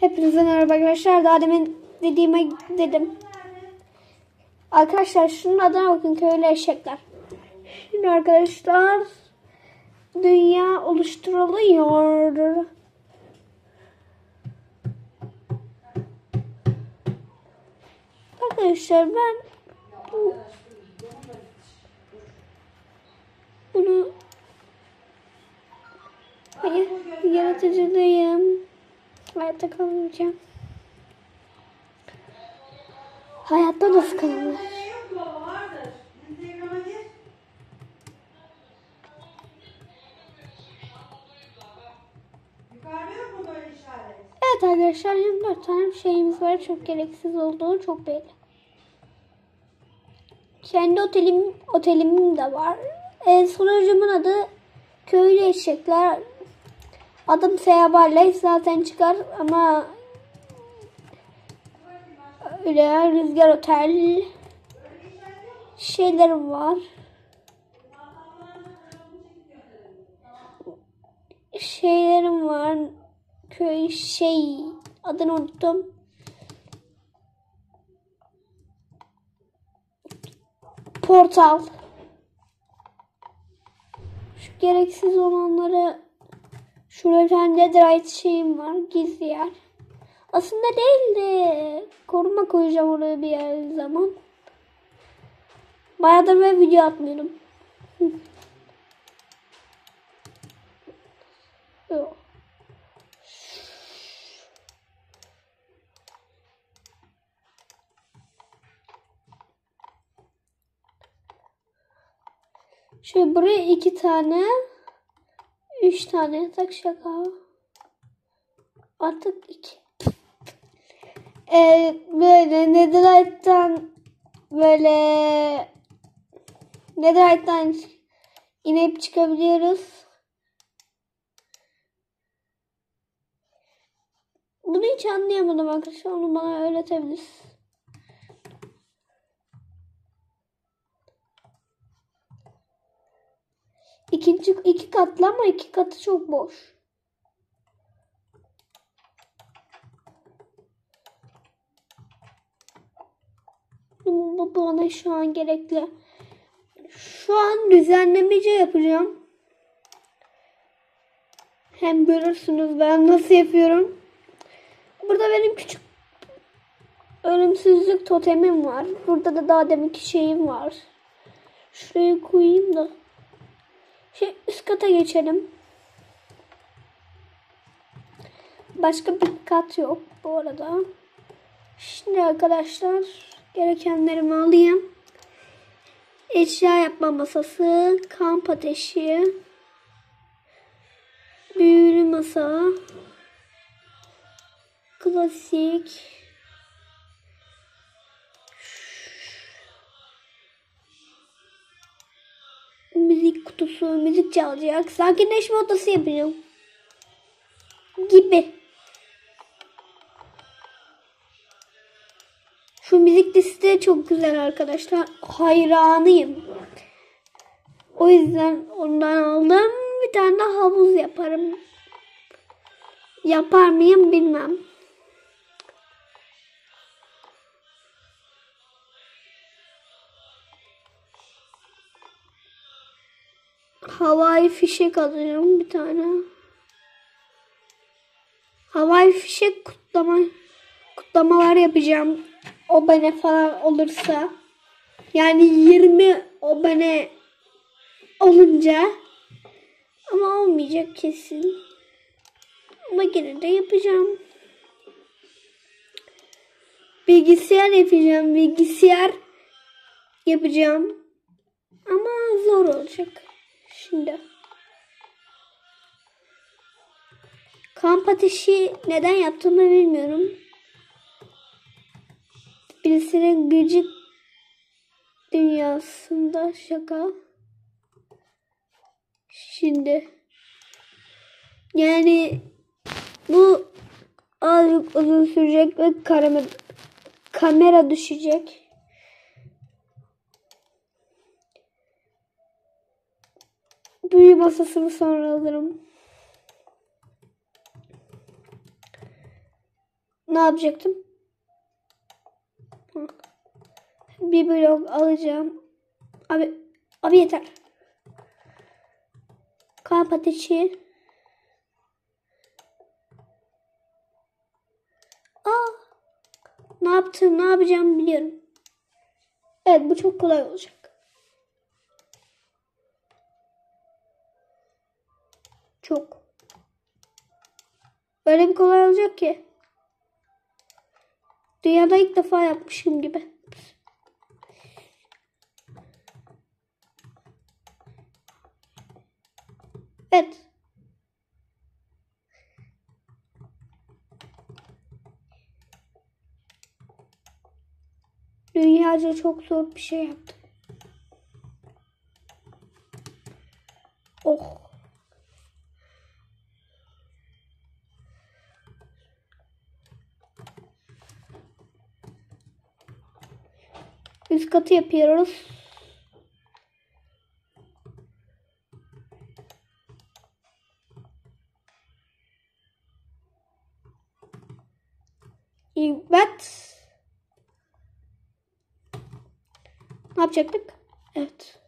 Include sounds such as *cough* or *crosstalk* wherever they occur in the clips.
Hepinize merhaba arkadaşlar. Daha demin dediğime dedim. Arkadaşlar şunun adına bakın köylü eşekler. Şimdi arkadaşlar dünya oluşturuluyor. Arkadaşlar ben bu, bunu hayır yaratıcılıyım. Hayatta kalamayacağım. Hayatta nasıl kalınır? Evet arkadaşlar 24 tane şeyimiz var. Çok gereksiz olduğu çok belli. Kendi otelim otelimim de var. E, sunucumun adı Köylü Eşekler. Adım Seyabarley zaten çıkar ama öyle Rüzgar Otel şeylerim var. Şeylerim var. Köy şey adını unuttum. Portal. Şu gereksiz olanları Şurada bir tane şeyim var. Gizli yer. Aslında değil de koruma koyacağım oraya bir yer zaman. Bayağıdır ben video atmıyorum. *laughs* Yok. Buraya iki tane Üç tane yatak şaka. Artık iki. Ee, böyle Netherite'dan böyle Netherite'dan inip çıkabiliyoruz. Bunu hiç anlayamadım arkadaşlar. Onu bana öğretebiliriz. İkinci iki katlı ama iki katı çok boş. Bu bana şu an gerekli. Şu an düzenlemece yapacağım. Hem görürsünüz ben nasıl yapıyorum. Burada benim küçük ölümsüzlük totemim var. Burada da daha deminki şeyim var. Şuraya koyayım da. Şey, üst kata geçelim. Başka bir kat yok bu arada. Şimdi arkadaşlar gerekenlerimi alayım. Eşya yapma masası, kamp ateşi, büyülü masa, klasik, müzik kutusu, müzik çalacak. Sakinleşme odası yapacağım. Gibi. Şu müzik listesi çok güzel arkadaşlar. Hayranıyım. O yüzden ondan aldım. Bir tane de havuz yaparım. Yapar mıyım bilmem. Havai fişek alacağım bir tane. Havai fişek kutlama kutlamalar yapacağım. Obene falan olursa. Yani 20 obene olunca ama olmayacak kesin. Ama gene de yapacağım. Bilgisayar yapacağım. Bilgisayar yapacağım. Ama zor olacak. Şimdi. Kamp ateşi neden yaptığımı bilmiyorum. Birisinin gıcık dünyasında şaka. Şimdi. Yani bu azıcık uzun sürecek ve kamera, kamera düşecek. Büyü masasını sonra alırım. Ne yapacaktım? Bir blok alacağım. Abi, abi yeter. Kamp ateşi. Aa, ne yaptım, ne yapacağımı biliyorum. Evet, bu çok kolay olacak. Çok. Öyle bir kolay olacak ki. Dünyada ilk defa yapmışım gibi. Evet. Dünyaca çok zor bir şey yaptım. Oh. Üst katı yapıyoruz. Evet. Ne yapacaktık? Evet.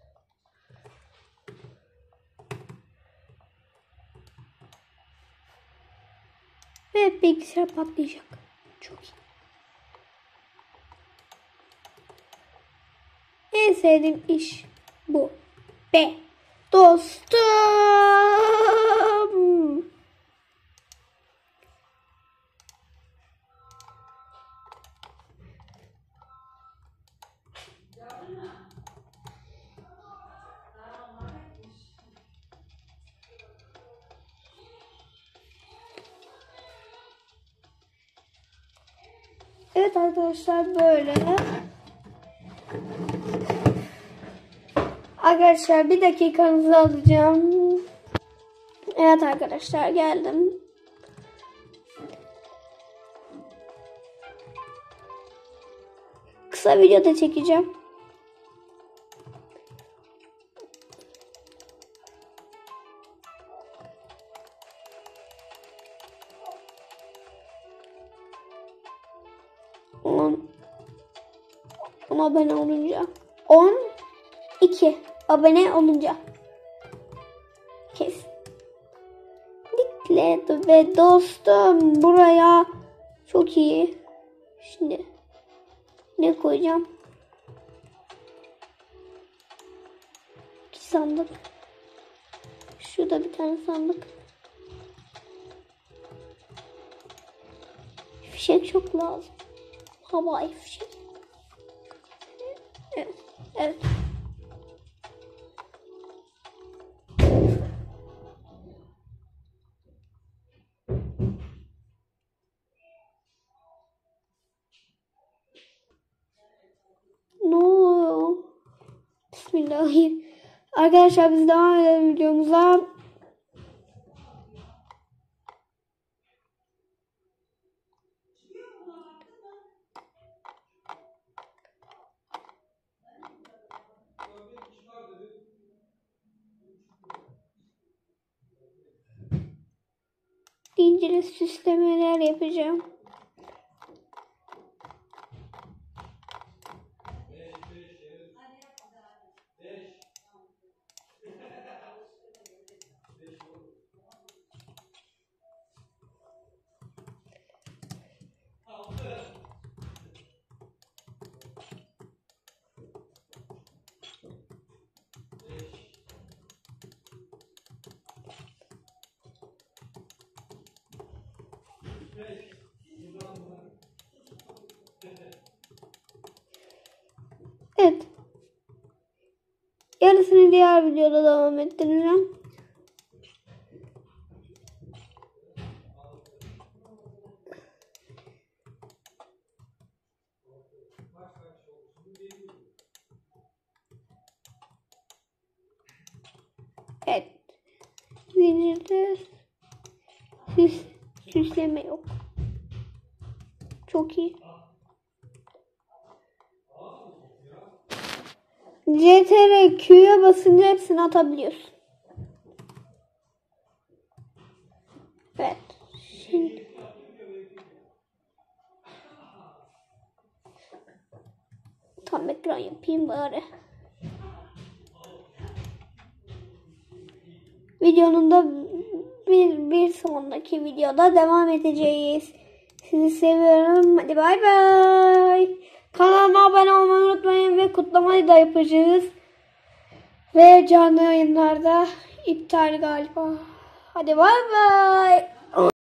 Ve bilgisayar patlayacak. Çok iyi. Sevdiğim iş bu. Be. Dostum. Evet arkadaşlar böyle. Arkadaşlar bir dakikanızı alacağım. Evet arkadaşlar geldim. Kısa video da çekeceğim. On. Ona abone olunca. On. iki abone olunca. Kes. Diklet ve dostum buraya çok iyi. Şimdi ne koyacağım? İki sandık. Şurada bir tane sandık. Fişek çok lazım. Havai fişek. Evet. Evet. Bismillahirrahmanirrahim. Arkadaşlar biz devam edelim videomuza. İncili süslemeler yapacağım. Evet. Yarısını diğer videoda devam ettireceğim. Evet. Zincirde İzleme yok. Çok iyi. CTR Q'ya basınca hepsini atabiliyorsun. Evet. Şimdi. Tam ekran yapayım bari. Videonun da bir, bir sonraki videoda devam edeceğiz. Sizi seviyorum. Hadi bay bay. Kanalıma abone olmayı unutmayın ve kutlamayı da yapacağız. Ve canlı yayınlarda iptal galiba. Hadi bay bay.